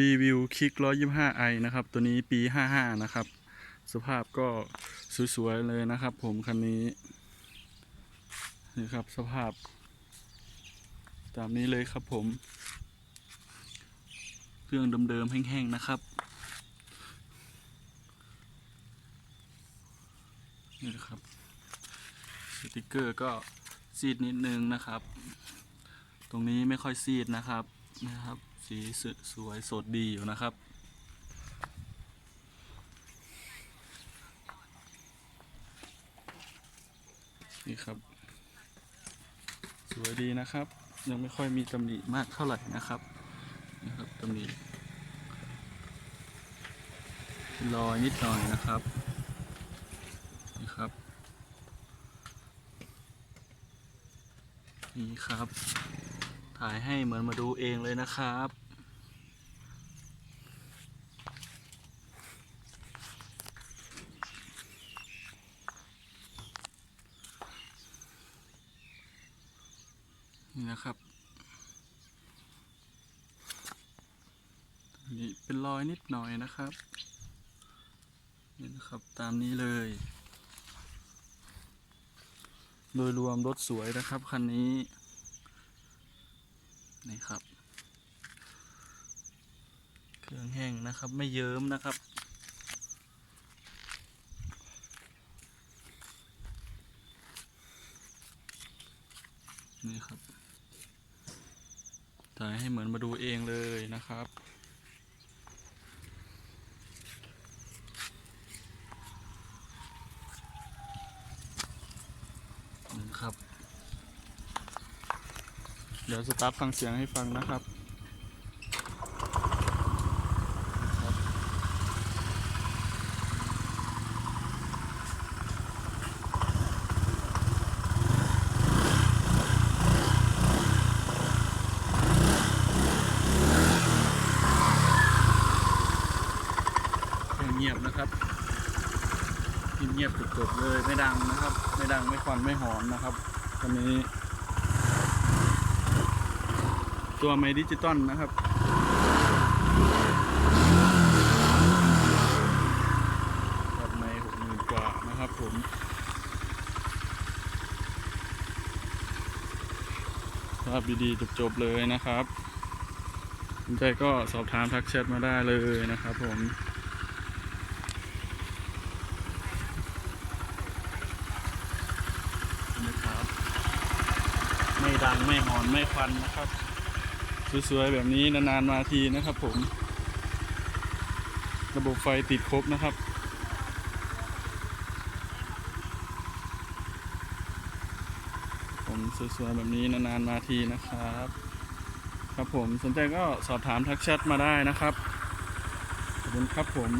รีวิวคลิก 125i นะครับ ตัวนี้ปี 55 นะครับ สภาพก็สวยๆเลยนะครับ ผมคันนี้นี่ครับสภาพ ตามนี้เลยครับผม เครื่องเดิมๆแห้งๆนะครับนี่นะครับสติกเกอร์ก็ซีดนิดนึงนะครับ ตรงนี้ไม่ค่อยซีดนะครับนะครับ สีสสวยสดดีอยู่นะครับ นี่ครับ สวยดีนะครับ ยังไม่ค่อยมีตำหนิมากเท่าไหร่นะครับนะครับตำหนิรอยนิดหน่อยนะครับนี่ครับนี่ครับ ถ่ายให้เหมือนมาดูเองเลยนะครับ นี่นะครับนี่เป็นรอยนิดหน่อยนะครับนี่นะครับตามนี้เลย โดยรวมรถสวยนะครับคันนี้ครับ เครื่อง แห้งนะครับ ไม่เยิ้มนะครับ นี่ครับ ถ่ายให้เหมือนมาดูเองเลยนะครับนะครับ เดี๋ยวสตาร์ทฟังเสียงให้ฟังนะครับ เครื่องเงียบ นะครับเงียบๆจบๆเลยไม่ดังนะครับ ไม่ดังไม่ควันไม่หอนนะครับตอนนี้ ตัวไมดิจิตอลนะครับกับไมหกหมื่นกว่านะครับผมภาพดีๆจบๆเลยนะครับสนใจก็สอบถามทักแชทมาได้เลยนะครับผม นะครับ ไม่ดังไม่หอนไม่ควันนะครับ สวยๆแบบนี้นานๆมาทีนะครับ ผม ระบบไฟติดครบนะครับผมสวยๆแบบนี้นานๆมาทีนะครับ ครับผมสนใจก็สอบถามทักแชทมาได้นะครับขอบคุณครับผม